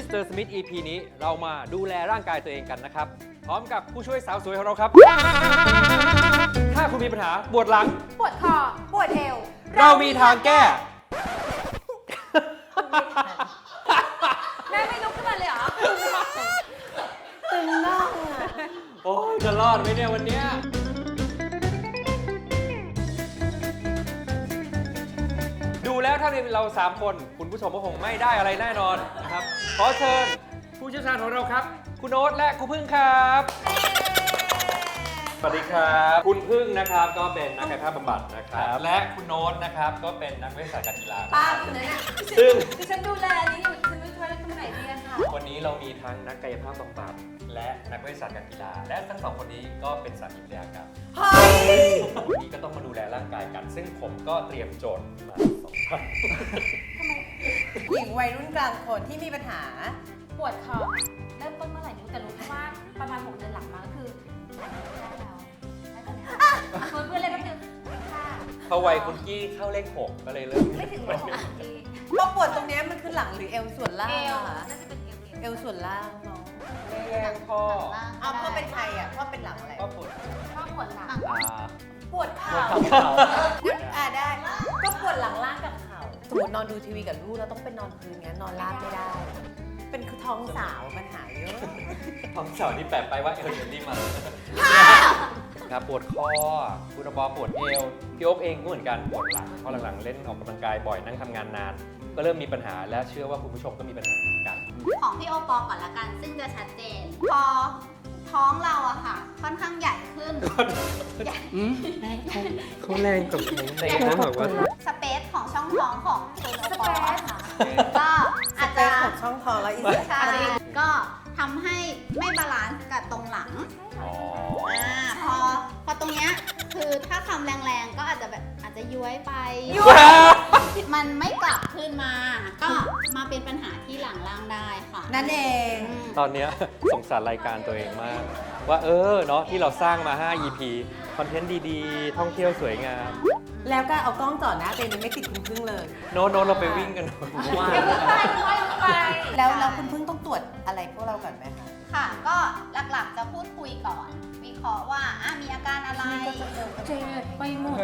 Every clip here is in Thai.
มิสเตอร์สมิธ EP นี้เรามาดูแลร่างกายตัวเองกันนะครับ พร้อมกับผู้ช่วยสาวสวยของเราครับ ถ้าคุณมีปัญหาปวดหลัง ปวดคอ ปวดเอวเรามีทางแก้ แม่ไม่ลุกขึ้นมาเลยเหรอตึงน่องอะโอ้ยจะรอดไหมเนี่ยวันเนี้ย แล้วถ้าเป็นเรา3คน คุณผู้ชมก็คงไม่ได้อะไรแน่นอนนะครับ ขอเชิญผู้เชี่ยวชาญของเราครับ คุณโอ๊ตและคุณพึ่งครับ สวัสดีครับ คุณพึ่งนะครับก็เป็นนักกายภาพบำบัดนะครับ และคุณโน้ตนะครับก็เป็นนักวิทยาศาสตร์การกีฬา ป้าคนนั้นน่ะซึ่ง ดิฉันดูแลนี่อยู่ฉันไม่ช่วยตรงไหนดีอะค่ะ วันนี้เรามีทั้งนักกายภาพบำบัดและนักวิทยาศาสตร์การกีฬา และทั้งสองคนนี้ก็เป็นสามีภรรยากันเฮ้ย วันนี้ก็ต้องมาดูแลร่างกายกัน ซึ่งผมก็เตรียมโจทย์มา ท่านหญิงวัยรุ่นกลางคนที่มีปัญหา ปวดคอเริ่มต้นเมื่อไหร่ไม่รู้แต่รู้แค่ว่าประมาณ6เดือนหลังมาก็คือได้แล้วได้ตอนนี้ชวนเพื่อนเลยแป๊บนึงค่ะพอวัยคุณกี้เข้าเลขหกก็เลยเริ่มไม่ถึงหกนาทีพอปวดตรงเนี้ยมันคือหลังหรือเอวส่วนล่างเอวอะคะน่าจะเป็นเอวเอวส่วนล่างเนาะแรงพ่อเอาพ่อเป็นใครอะพ่อเป็นหลังอะไร ก็ปวดชอบปวดหลัง อ่าปวดเข่าอ่าได้ ก็ปวดหลังล่างกับ สมมตินอนดูทีวีกับลูกแล้วต้องไปนอนพื้นงั้นนอนราบไม่ได้ เป็นคือท้องสาวปัญหาเยอะท้องเสาร์ที่แปะไปว่าเอลเจนลี่มาครับปวดคอคุณปอปวดเอวพี่โอ๊บเองก็เหมือนกันปวดหลังเพราะหลังๆเล่นออกกำลังกายบ่อยนั่งทำงานนาน ก็เริ่มมีปัญหาและเชื่อว่าคุณผู้ชมก็มีปัญหาเหมือนกัน ของพี่โอปอก่อนละกัน ซึ่งจะชัดเจน พอท้องเราอะค่ะ ค่อนข้างใหญ่ขึ้นเขาแรงกับผมในนะแบบว่าสเปซของช่อง ท้องของคุณโอปออะค่ะก็อาจจะของช่องท้องแล้วอีกใช่ก็ทำให้ไม่บาลานซ์กับตรงหลังอ๋ออ่าพอพอตรงเนี้ยคือถ้าทำแรงๆก็อาจจะแบบอาจจะย้วยไป มันไม่กลับขึ้นมา ก็มาเป็นปัญหาที่หลังล่างได้ค่ะ นั่นเอง ตอนเนี้ยสงสารรายการตัวเองมาก ว่าเออเนาะที่เราสร้างมา 5 EP คอนเทนต์ดีๆ ท่องเที่ยวสวยงาม แล้วก็เอากล้องจ่อหน้าตัวเองมันไม่ติดคุณพึ่งเลย โน้ตโน้ตเราไปวิ่งกันว่าเดี๋ยวลุกไปลุกไปลุกไปแล้วแล้วคุณพึ่งต้องตรวจอะไรพวกเราก่อนไหมคะ ค่ะ ก็หลักๆจะพูดคุยก่อน วิเคราะห์ว่าอะมีอาการอะไร เจ็บไปหมดเล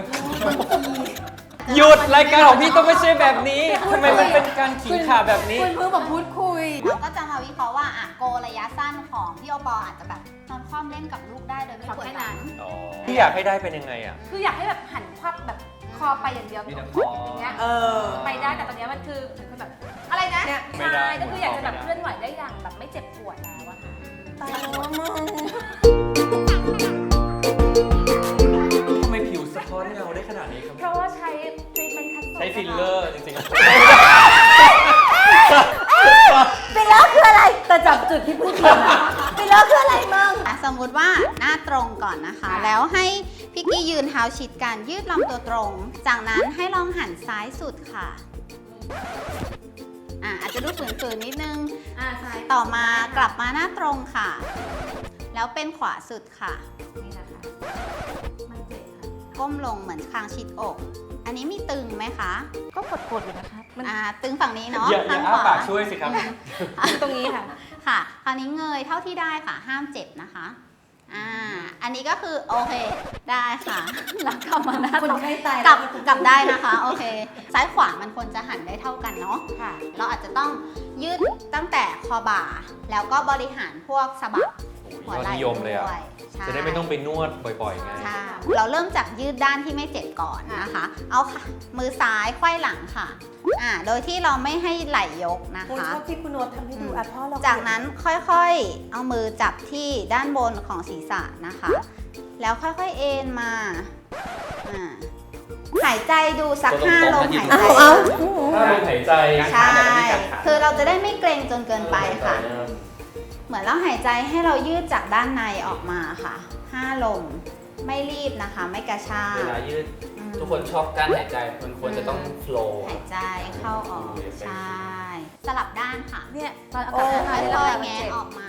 ยหยุดรายการของพี่ต้องไม่ใช่แบบนี้ทำไมมันเป็นการขิงขาแบบนี้ คุณพึ่งบอกพูดคุย เราก็จะมาวิเค ราะห์ว่าอะโกระยะสั้นของพี่โอปออาจจะแบบนอนคว่ำเล่นกับลูกได้โดยไม่ปวดหลัง อ๋อพี่อยากให้ได้เป็นยังไงอะ คืออยากให้แบบหันควับแบบคอไปอย่างเดียวมีแต่คพุอดอย่างเงี้ยเออ ไปได้แต่ตอนเนี้ยมันคือเหมือนกับแบบอะไรนะเนี่ย ไม่ได้ ใช่ก็คืออยากจะแบบไม่ได้เคลื่อนไหวได้อย่างแบบไม่เจ็บปวดแล้วอะค่ะตายแล้วมึง ทำไมผิวสะท้อนเงาได้ขนาดนี้ครับ เพราะว่าใช้ทรีทเมนต์คัสใช้ฟิลเลอร์จริงๆไปแล้วคืออะไร แต่จับจุดที่พึ่งผิดอะไปแล้วคืออะไรมึง อะสมมุติว่าหน้าตรงก่อนนะคะ แล้วให้พี่กี้ยืนเท้าชิดกันยืดลำตัวตรง จากนั้นให้ลองหันซ้ายสุดค่ะอะอาจจะดูฝืนๆนิดนึง อ่าใช่ต่อมากลับมาหน้าตรงค่ะ แล้วเป็นขวาสุดค่ะ นี่นะคะมันเจ็บค่ะ ก้มลงเหมือนคางชิดอก อันนี้มีตึงไหมคะก็กดๆอยู่นะคะมันอ่าตึงฝั่งนี้เนาะอย่าอย่าข้างอ้าขวาปากช่วยสิครับ ตรงนี้ค่ะ ค่ะ คราวนี้เงยเท่าที่ได้ค่ะ ห้ามเจ็บนะคะ อ่า อันนี้ก็คือโอเค ได้ค่ะแล้วกลับมาหน้าคนตรงไข้ตายกแล้ลัวบกลับได้นะคะ โอเค ซ้ายขวามันควรจะหันได้เท่ากันเนาะค่ะ เราอาจจะต้องยืดตั้งแต่คอบ่า แล้วก็บริหารพวกสะบักหัวยอดไหล่นิยมเลยอะด้วย ใช่ จะได้ไม่ต้องไปนวดบ่อยๆไง ใช่เราเริ่มจากยืดด้านที่ไม่เจ็บก่อนนะคะ เอาค่ะ มือซ้ายไขว้หลังค่ะอ่าโดยที่เราไม่ให้ไหล่ยกนะคุณคะ ชอบที่คุณโนตทำให้ดูอะพ่อเราจากนั้นค่อยๆ เอามือจับที่ด้านบนของศีรษะนะคะ แล้วค่อยๆ เอ็นมาอ่าหายใจดูสักตัวตรงห้าๆลมนะยืนหายใจเอา ถ้าลมหายใจใช่ คือเราจะได้ไม่เกรงจนเกินไปค่ะ เหมือนเราหายใจให้เรายืดจากด้านในออกมาค่ะห้าลมไม่รีบนะคะ ไม่กระชากเวลายืดอืม ทุกคนชอบการหายใจมันควรจะต้องโฟล์หายใจเข้าออกใช่ สลับด้านค่ะเนี่ยตอนเอาโอ้กลับค่มาได้อยแล้วๆมันแงะเจ็บออกมา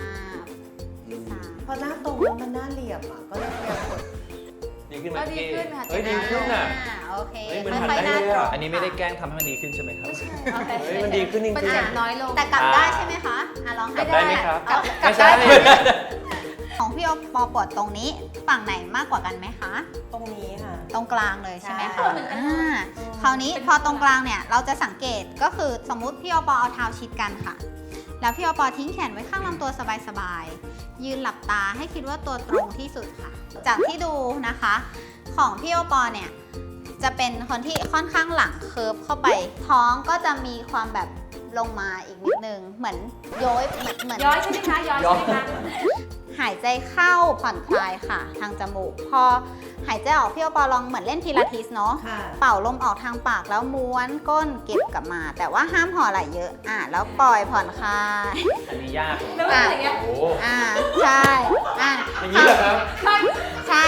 สามพอหน้าตรงแล้วมันหน้าเหลี่ยมอะ ก็เลยพยายามกด ดีขึ้นไหมก็ดีพี่ขึ้นค่ะ เฮ้ยดีขึ้นอะ อ่าโอเคเฮ้ยมันค่อยหันๆหได้น้าเลยตรอะงอันนี้ไม่ได้แกล้งทำให้มันดีขึ้นใช่ไหมครับโอเคเฮ้ยมันดีขึ้นจริงมันๆเจ็บน้อยลง แต่กลับได้ใช่ไหมคะ อะลองกลับได้ไหมครับกลับไม่ใช่ ของพี่โอปอปวดตรงนี้ ฝั่งไหนมากกว่ากันไหมคะ ตรงนี้ค่ะ ตรงกลางเลยใช่ไหมใช่คะอ่าคราวนี้พอตรงกลางเนี่ยเราจะสังเกตก็คือสมมุติพี่โอปอเอาเท้าชิดกันค่ะ แล้วพี่โอปอทิ้งแขนไว้ข้างลำตัวสบายๆ ยืนหลับตาให้คิดว่าตัวตรงที่สุดค่ะ จากที่ดูนะคะ ของพี่โอปอเนี่ยจะเป็นคนที่ค่อนข้างหลังเคิร์ฟเข้าไป ท้องก็จะมีความแบบ ลงมาอีกนิดนึง เหมือนโย้ยเหมือนเหมือนย้อยใช่ไหมคะย้อยใช่ไหมคะหายใจเข้าผ่อนคลายค่ะ ทางจมูก พอหายใจออกพี่โอปอลองเหมือนเล่นพิลาทิสเนาะค่ะเป่าลมออกทางปากแล้วม้วนก้นเก็บกลับมา แต่ว่าห้ามห่อไหลเยอะอะแล้วปล่อยผ่อนคลายอันนี้ยากแล้วมันอย่างเงี้ยโอ้อ่าใช่อะอย่างนี้เหรอครับใช่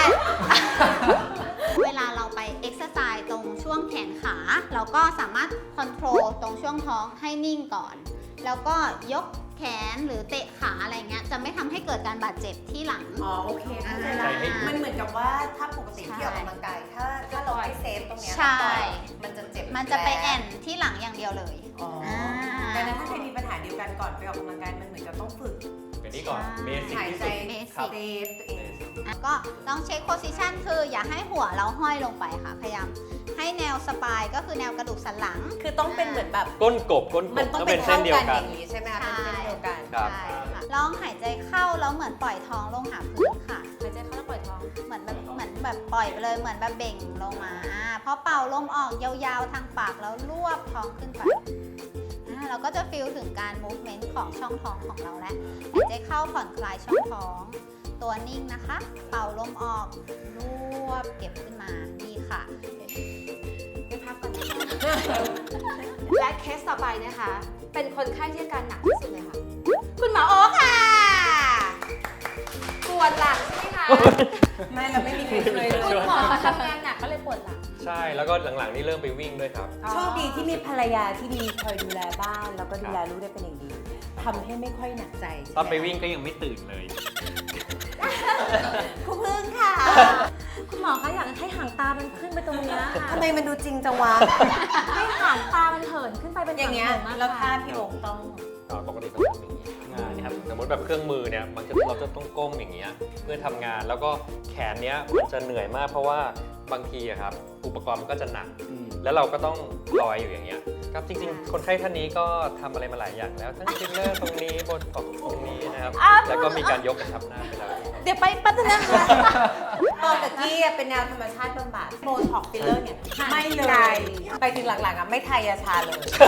ก็สามารถคอนโทรลตรงช่วงท้องให้นิ่งก่อน แล้วก็ยกแขนหรือเตะขาอะไรเงี้ยจะไม่ทำให้เกิดการบาดเจ็บที่หลัง อ๋อโอเคเข้าใจใจละให้มันเหมือนกับว่าถ้าปกติใช่ที่ออกกำลังกายถ้าถ้าเราไม่เซฟตรงเนี้ยใช่ปล่อยมันจะเจ็บมันจะไปแอนที่หลังอย่างเดียวเลยอ๋ออ่าดังนั้นถ้าใครมีปัญหาเดียวกันก่อนไปออกกำลังกายมันเหมือนกับต้องฝึกเป็ นนี่ก่อน เบสิกหายที่ใจสุด เบเซสิกฟตัวเอง อะก็ต้องเช็คโพซิชันคืออย่าให้หัวเราห้อยลงไปค่ะ พยายามให้แนวสปายก็คือแนวกระดูกสันหลัง คือต้องเป็นเหมือนแบบก้นกบก้นกมันบต้องต้องเป็เป็นนเท่าเส้นเดียกัวนกัอนย่างนี้ใช่ไหมคะเป็นเส้นเดียวกันครับ ใช่ค่ะลองหายใจเข้าแล้วเหมือนปล่อยท้องลงหาพื้นค่ะ หายใจเข้าแล้วปล่อยท้อง เหมือนแบบเหมือนแบบปล่อยไปเลยเหมือนแบบเบ่งลงมาอ่าพอเป่าลมออกยาวๆทางปากแล้วรวบท้องขึ้นไปอ่า เราก็จะฟีลถึงการ movement ของช่องท้องของเราแล้วหายใจเข้าผ่อนคลายช่องท้อง ตัวนิ่งนะคะ เป่าลมออกรวบเก็บขึ้นมาดีค่ะไปพักก่อนนะคะและเคสต่อไปนะคะ เป็นคนไข้ที่อาการหนักที่สุดเลยค่ะ คุณหมอโอ๊คค่ะ วดหลังใช่ไหมคะไม่เราไม่มีใครเคยเลคุณยหมอทำงานหนักก็เลยปวดหลังใช่แล้วก็หลังๆนี่เริ่มไปวิ่งด้วยครับ โชคดีที่มีภรรยาที่ดีคอยดูแลบ้าน แล้วก็ดูแลลูกได้เป็นอย่างดีทำให้ไม่ค่อยหนักใจตอนไปวิ่งก็ยังไม่ตื่นเลย คุณพึ่งค่ะคุณหมอคะอยากให้หางตามันขึ้นไปตรงเนี้ยค่ะทำไมมันดูจริงจังวะให้หางตามันเหินขึ้นไปเป็นอย่างเงี้ยหางหงอะแล้วถ้าค่ะพี่โอ๊คต้อง มมติแบบเครื่องมือเนี่ยมันจะเราจะต้องก้มอย่างเงี้ยเพื่อทำงานแล้วก็แขนเนี้ยมันจะเหนื่อยมากเพราะว่าบางทีอะครับอุปกรณ์มันก็จะหนัก แล้วเราก็ต้องลอยอยู่อย่างเงี้ยครับจริงๆ คนไข้ท่านนี้ก็ทำอะไรมาหลายอย่างแล้วทั้งฟิลเลอร์ตรงนี้บนออกตรงนี้นะครับแล้วก็มีการยกกระชับหน้าไปแล้วเดี๋ยวไปแป๊บนึงนะคะ ตอนตะกี้อะเป็นแนวธรรมชาติบำบัดโบท็อกฟิลเลอร์เนี่ยไม่เลย ไปถึงหลังๆอะไม่ไทยยาชาเลยใช่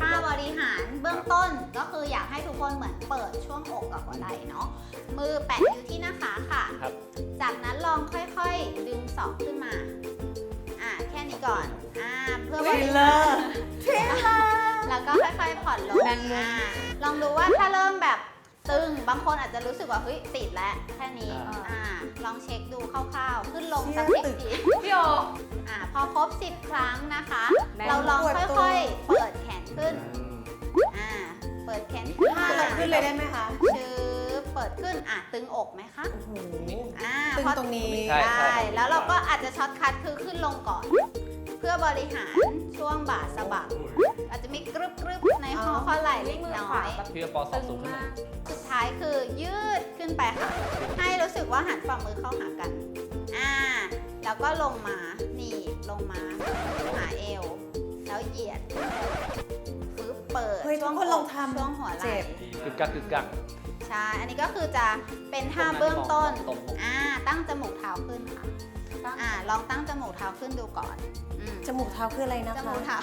ถ้าบริหารเบื้องต้นก็คืออยากให้ทุกคนเหมือนเปิดช่วงอกกับหัวไหล่เนาะ มือแปะอยู่ที่หน้าขาค่ะ ครับ จากนั้นลองค่อยๆ ดึงศอกขึ้นมา อ่าแค่นี้ก่อน อ่าเพื่อบริหาร แล้วก็ค่อยๆผ่อนลงอ่าลองดูว่าถ้าเริ่มแบบ ตึง บางคนอาจจะรู้สึกว่าเฮ้ยติดแล้วแค่นี้ อ่า อ่า ลองเช็คดูคร่าวๆ ขึ้นลงสักเชี่สิยบตึกทีพี่โอ อ่า พอครบ 10 ครั้งนะคะ แม่เราลองปวดตัวค่อยๆ เปิดแขนขึ้น อ่า เปิดแขนขึ้นถ้าเราขึ้นเลยได้ไหมคะชื้อเปิดขึ้น อะ ตึงอกไหมคะ โอ้โห อ่าตึงพอตรงนี้ ใช่ได้ แล้วเราก็อาจจะช็อตคัทคือขึ้นลงก่อน เพื่อบริหารช่วงบ่าสะบักอาจจะมีกรึบกรึบในคอข้อไหล่เล็กน้อยพี่ปอสองสูงขึ้นหน่อยสุดท้ายคือยืดขึ้นไปค่ะ ให้รู้สึกว่าหันฝ่ามือเข้าหากันอ่าแล้วก็ลงมาหนีบลงมาหาเอว แล้วเหยียดปึ๊บเปิดเฮ้ยทุกคนลองทำช่วงหัวไหเจ็ล่บกึกกักกึกกักใช่ อันนี้ก็คือจะเป็นท่าเบื้องต้นตรงอกอ่า ตั้งจมูกเท้าขึ้นค่ะ อ่าลองตั้งจมูกเท้าขึ้นดูก่อนอืมจมูกเท้าคืออะไรนะจคะมูกเท้า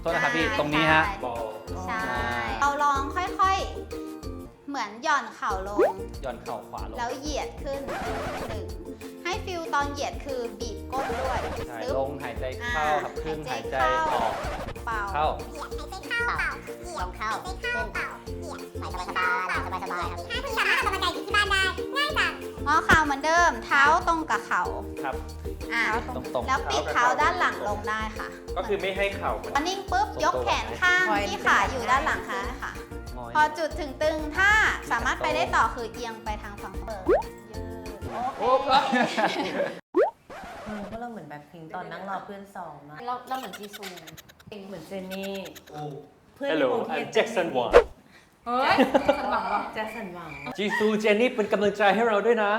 โทษนะครับพี่ใช่ตรงนี้ฮะใช่บอลใช่ เราลองค่อยๆ เหมือนหย่อนเข่าลง หย่อนเข่าขวาลง แล้วเหยียดขึ้นหนึ่งให้ฟิลตอนเหยียดคือบีบก้นด้วยใช่ปึ๊บลงหายใจเข้าครับขึ้นหายใจออก เป่าเข้าลงเข้าขึ้น งอเข่าเหมือนเดิม เท้าตรงกับเข่าครับ อ่าตรงตรงแล้วปิดเท้าด้านหลังลงได้ค่ะก็คือไม่ให้เข่ามัน พอนิ่งปุ๊บยกแขนข้างที่ขาอยู่ด้านหลังค่ะค่ะงอยพอจุดถึงตึงถ้าสามารถไปได้ต่อคือเอียงไปทางฝั่งเปิดยืดโอ้เออเพราะเราเหมือนแบบพิงตอนนั่งรอเพื่อนสองอะเราเราเหมือนจีซูเหมือนเจนนี่ เพื่อนฮัลโหลในกรุงเทพ I'm Jackson Wang เฮ้ยสมหวังว่ะแจ็คสันหวังจีซูเจนนี่เป็นกำลังใจให้เราด้วยนะ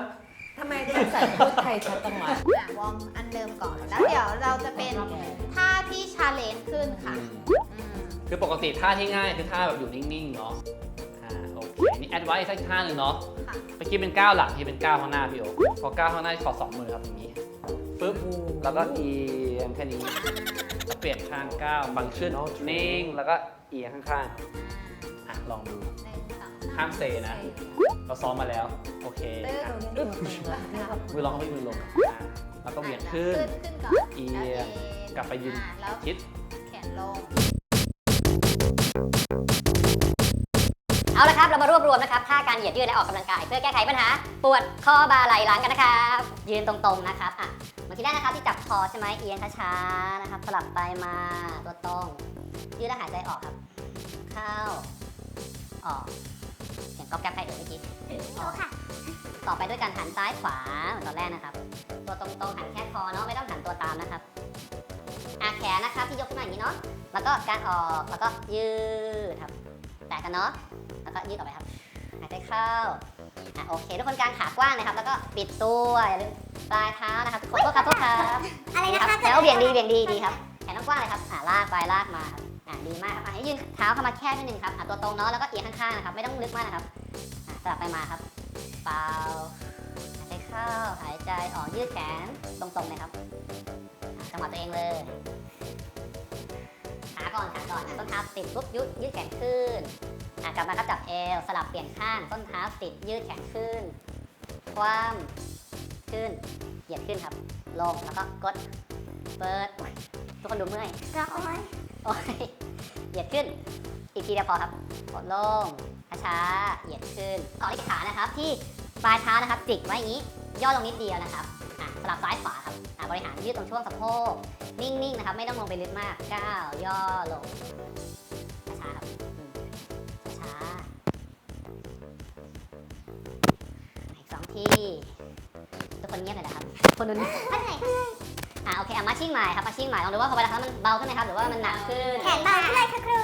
ทำไมแจ็คสันพูดไทยชัดจังวะอะวอร์มอันเดิมก่อน แล้วเดี๋ยวเราจะเป็นท่าที่ชาเลนจ์ขึ้นค่ะอืมคือปกติท่าที่ง่ายคือท่าแบบอยู่นิ่งๆเนาะอ่าโอเคนี่แอดไว้สักท่าหนึ่งเนาะค่ะเมื่อกี้เป็นก้าวหลังที่เป็นก้าวข้างหน้าพี่โอพอก้าวข้างหน้าขอสองมือครับอย่างนี้ปึ๊บแล้วก็เอียงแค่นี้แล้วเปลี่ยนข้างก้าวบังขึ้นนิ่งแล้วก็เอียงข้างๆอะ ลองดูหนึ่งสองห้ามเซนะ เราซ้อมมาแล้ว โอเคตึ้อะงมือลองให้มือลงอะแล้วก็เหวี่ยงขึ้น ขึ้นก่อนเอียงกลับไปยืนอะแล้วชิด แขนลง เอาละครับ เรามารวบรวมนะครับท่าการเหยียดยืดและออกกำลังกาย เพื่อแก้ไขปัญหา ปวดคอบ่าไหล่หลังกันนะครับ ยืนตรงๆนะครับอะเมื่อกี้ได้นะครับที่จับคอใช่ไหมเอียงช้าๆนะครับสลับไปมาตัวตรงยืดแล้วหายใจออกครับ เข้า ออก เสียงก๊อบแก๊บใครเอ่ยเมื่อกี้ออกค่ะ ต่อไปด้วยการหันซ้ายขวาเหมือนตอนแรกนะครับ ตัวตรงๆหันแค่คอเนาะไม่ต้องหันตัวตามนะครับอาแขนนะครับที่ยกขึ้นมาอย่างนี้เนาะ แล้วก็การออกแล้วก็ยืดครับ แตะกันเนาะ แล้วก็ยืดออกไปครับ หายใจเข้าอะโอเค ทุกคนกางขากว้างนะครับ แล้วก็ปิดตัวอย่าลืมปลายเท้านะครับทุกคนโทษครับโทษครับอะไรนะครับแล้วเบี่ยงดีเบี่ยงดีดีครับ แขนต้องกว้างเลยครับอะลากไปลากมาครับอะ ดีมากครับให้ยืนเท้าเข้ามาแคบนิดนึงครับอะตัวตรงเนาะแล้วก็เอียงข้างๆนะครับ ไม่ต้องลึกมากนะครับอะสลับไปมาครับ เปล่าหายใจเข้าหายใจออกยืดแขนตรงๆเลยครับอะจังหวะตัวเองเลยขาก่อนขาก่อนอะต้นเท้าติดปุ๊บยืดยืดแขนขึ้นอะกลับมาครับจับเอวสลับเปลี่ยนข้างต้นเท้าติดยืดแขนขึ้น คว่ำขึ้นเหยียดขึ้นครับ ลงแล้วก็กดเปิดทุกคนดูเมื่อย โอ้ยเหยียดขึ้น อีกทีเดียวพอครับกดลงช้าเหยียดขึ้นต่อที่ขานะครับ ที่ปลายเท้านะครับ จิกไว้อย่างนี้ ย่อลงนิดเดียวนะครับอะสลับซ้ายขวาครับอะบริหารยืดตรงช่วงสะโพกนิ่งๆนะครับ ไม่ต้องลงไปลึกมากก้าวย่อลงช้าครับช้าอีกสองทีทุกคนเงียบเลยนะครับคนนู้นอ่า โอเคอะมาชิ่งใหม่ครับมาชิ่งใหม่ลองดูว่าพอเวลาทำมันเบาขึ้นไหมครับหรือว่ามันหนักขึ้นแขนเบาขึ้นเลยค่ะครู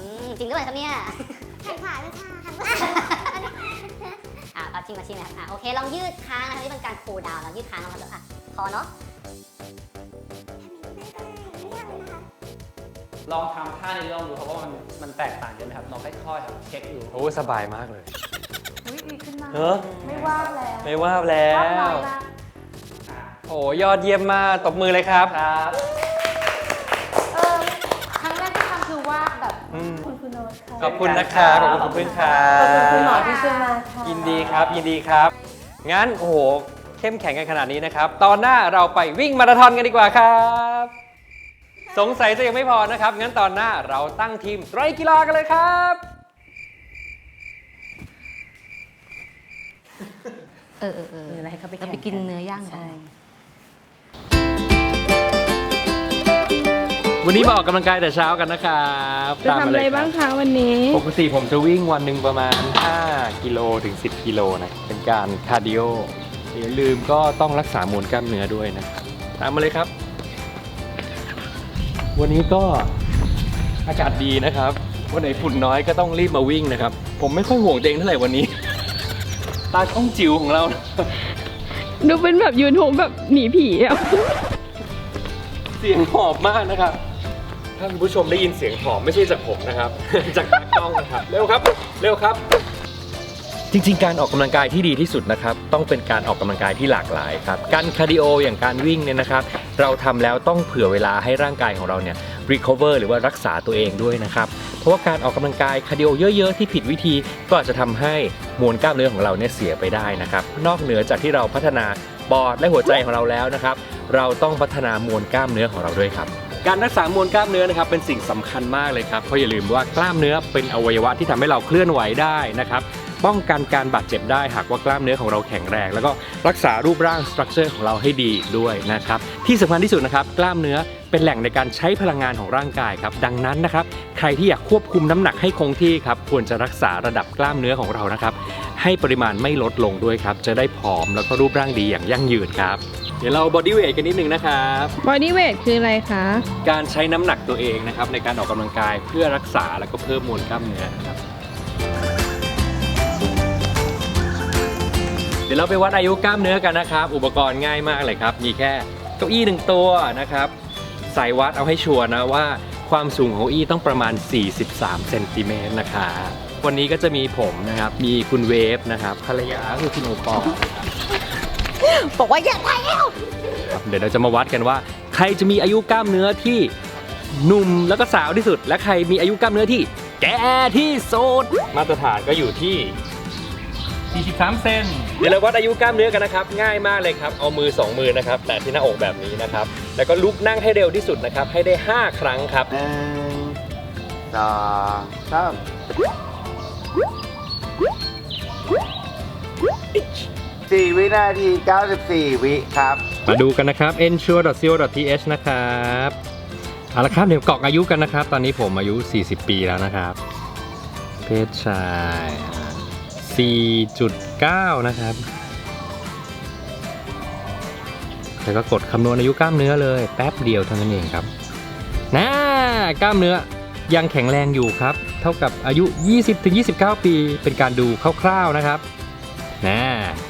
อืมจริงด้วยครับเนี่ยแขนขวาเลยค่ะหันขวาอะมาชิ่งมาชิ่งนะครับอะโอเคลองยืดค้างนะครับนี่เป็นการคูลดาวน์ลองยืดค้างลองครับอะพอเนาะลองทำท่านี้ลองดูครับว่ามันมันแตกต่างกันไหมครับลองค่อยๆครับเช็คดูโอ้สบายมากเลยอุ๊ยดีขึ้นมากเนอะไม่ว่าแล้วไม่ว่าแล้วว่าน้อยมาก โอ้ยอดเยี่ยมมากตบมือเลยครับ ครับ เออครั้งแรกที่ทำคือว่าแบบอืม คุณคุณโน้ตค่ะขอบคุณนะครับขอบคุณคุณพึ่งครัขอบคุณคุณหมอบบที่ช่วยมาค่ะ ยินดีครับยินดีครับ งั้นโอ้โหเข้มแข็งกันขนาดนี้นะครับ ตอนหน้าเราไปวิ่งมาราธอนกันดีกว่าครับ สงสัยจะยังไม่พอนะครับ งั้นตอนหน้าเราตั้งทีมไตรกีฬากันเลยครับ เออเออเอออะไรให้เขาไปเราไปกินเนื้อย่างใช่ วันนี้มาออกกำลังกายแต่เช้ากันนะครับจะทำอะไรบ้างคะวันนี้ ปกติผมจะวิ่งวันหนึ่งประมาณ 5 กิโลถึง 10 กิโลนะ เป็นการคาร์ดิโออย่าลืมก็ต้องรักษามวลกล้ามเนื้อด้วยนะครับตามมาเลยครับ วันนี้ก็อากาศดีนะครับ วันไหนฝุ่นน้อยก็ต้องรีบมาวิ่งนะครับ ผมไม่ค่อยห่วงตัวเองเท่าไหร่วันนี้ ตาช่องจิ๋วของเรา ดูเป็นแบบยูทูบแบบหนีผีอะเสียงหอบมากนะครับ ถ้าคุณผู้ชมได้ยินเสียงหอบไม่ใช่จากผมนะครับ จากตากล้องนะครับ เร็วครับ เร็วครับ จริงๆ การออกกำลังกายที่ดีที่สุดนะครับ ต้องเป็นการออกกำลังกายที่หลากหลายครับ การคาร์ดิโออย่างการวิ่งเนี่ยนะครับ เราทำแล้วต้องเผื่อเวลาให้ร่างกายของเราเนี่ย recover หรือว่ารักษาตัวเองด้วยนะครับ เพราะว่าการออกกำลังกายคาร์ดิโอเยอะๆ ที่ผิดวิธีก็อาจจะทำให้มวลกล้ามเนื้อของเราเนี่ยเสียไปได้นะครับ นอกเหนือจากที่เราพัฒนาปอดและหัวใจของเราแล้วนะครับ เราต้องพัฒนามวลกล้ามเนื้อของเราด้วยครับ การรักษามวลกล้ามเนื้อนะครับเป็นสิ่งสำคัญมากเลยครับเพราะอย่าลืมว่ากล้ามเนื้อเป็นอวัยวะที่ทำให้เราเคลื่อนไหวได้นะครับป้องกันการบาดเจ็บได้หากว่ากล้ามเนื้อของเราแข็งแรง แล้วก็รักษารูปร่างสตรัคเจอร์ของเราให้ดีด้วยนะครับที่สำคัญที่สุดนะครับกล้ามเนื้อ เป็นแหล่งในการใช้พลังงานของร่างกายครับ ดังนั้นนะครับ ใครที่อยากควบคุมน้ำหนักให้คงที่ครับ ควรจะรักษาระดับกล้ามเนื้อของเรานะครับ ให้ปริมาณไม่ลดลงด้วยครับ จะได้ผอมแล้วก็รูปร่างดีอย่างยั่งยืนครับ เดี๋ยวเราบอดี้เวทกันนิดนึงนะครับ บอดี้เวทคืออะไรคะ การใช้น้ำหนักตัวเองนะครับในการออกกำลังกายเพื่อรักษาแล้วก็เพิ่มมวลกล้ามเนื้อครับเดี๋ยวเราไปวัดอายุกล้ามเนื้อกันนะครับ อุปกรณ์ง่ายมากเลยครับ มีแค่เก้าอี้หนึ่งตัวนะครับ ใส่วัดเอาให้ชัวร์นะว่าความสูงของเก้าอี้ต้องประมาณ 43 เซนติเมตรนะคะวันนี้ก็จะมีผมนะครับ มีคุณเวฟนะครับ ภรรยาคือคุณโอปอล์บอกว่าอย่าไปแล้วครับเดี๋ยวเราจะมาวัดกันว่า ใครจะมีอายุกล้ามเนื้อที่หนุ่มแล้วก็สาวที่สุด และใครมีอายุกล้ามเนื้อที่ แก่ที่สุด มาตรฐานก็อยู่ที่ 43 เซน เดี๋ยวเราวัดอายุกล้ามเนื้อกันนะครับ ง่ายมากเลยครับ เอามือ 2 มือนะครับแตะที่หน้าอกแบบนี้นะครับ แล้วก็ลุกนั่งให้เร็วที่สุดนะครับ ให้ได้ 5 ครั้งครับหนึ่งสองสามสี่วินาที 94 วิครับ มาดูกันนะครับ ensure.co.th นะครับเอาละครับเดี๋ยวกรอกอายุกันนะครับ ตอนนี้ผมอายุ 40 ปีแล้วนะครับ เพศชายอ่า 4.9 นะครับ แล้วก็กดคำนวณอายุกล้ามเนื้อเลย แป๊บเดียวเท่านั้นเองครับน่ากล้ามเนื้อยังแข็งแรงอยู่ครับ เท่ากับอายุ 20-29 ปีเป็นการดูคร่าวๆนะครับนะ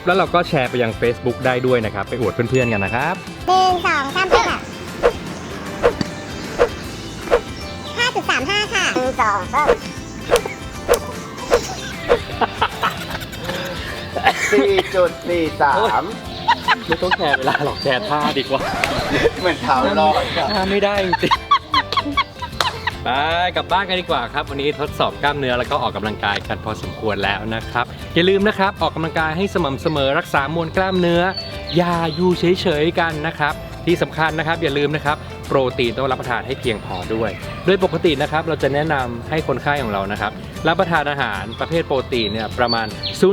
แล้วเราก็แชร์ไปยัง Facebook ได้ด้วยนะครับ ไปอวดเพื่อนๆกันนะครับหนึ่งสองสามไปค่ะห้าจุดสามห้าค่ะหนึ่งสองสาม 4.43ไม่ต้องแชร์เวลาหรอกแชร์ท่าดีกว่าเหมือนเท้าลอยอะท่าไม่ได้จริงๆไปกลับบ้านกันดีกว่าครับ วันนี้ทดสอบกล้ามเนื้อแล้วก็ออกกำลังกายกันพอสมควรแล้วนะครับ อย่าลืมนะครับออกกำลังกายให้สม่ำเสมอรักษามวลกล้ามเนื้อ อย่าอยู่เฉยๆกันนะครับ ที่สำคัญนะครับ อย่าลืมนะครับ โปรตีนต้องรับประทานให้เพียงพอด้วย โดยปกตินะครับเราจะแนะนำให้คนไข้ของเรานะครับรับประทานอาหารประเภทโปรตีนเนี่ยประมาณ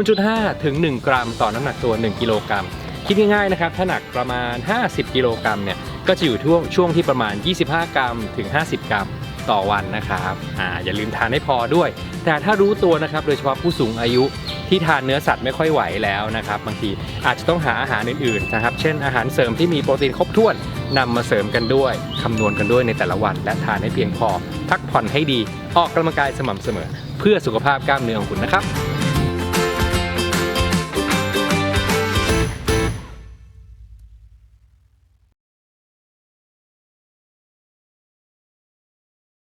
0.5 ถึง 1 กรัม ต่อน้ำหนักตัว 1 กิโลกรัมคิดง่ายๆนะครับถ้าหนักประมาณ 50 กิโลกรัมเนี่ยก็จะอยู่ช่วงช่วงที่ประมาณ 25 กรัมถึง 50 กรัมต่อวันนะครับอ่าอย่าลืมทานให้พอด้วย แต่ถ้ารู้ตัวนะครับโดยเฉพาะผู้สูงอายุที่ทานเนื้อสัตว์ไม่ค่อยไหวแล้วนะครับ บางทีอาจจะต้องหาอาหารอื่นๆนะครับ เช่นอาหารเสริมที่มีโปรตีนครบถ้วน นำมาเสริมกันด้วยคำนวณกันด้วยในแต่ละวัน และทานให้เพียงพอ พักผ่อนให้ดี ออกกำลังกายสม่ำเสมอ เพื่อสุขภาพกล้ามเนื้อของคุณนะครับ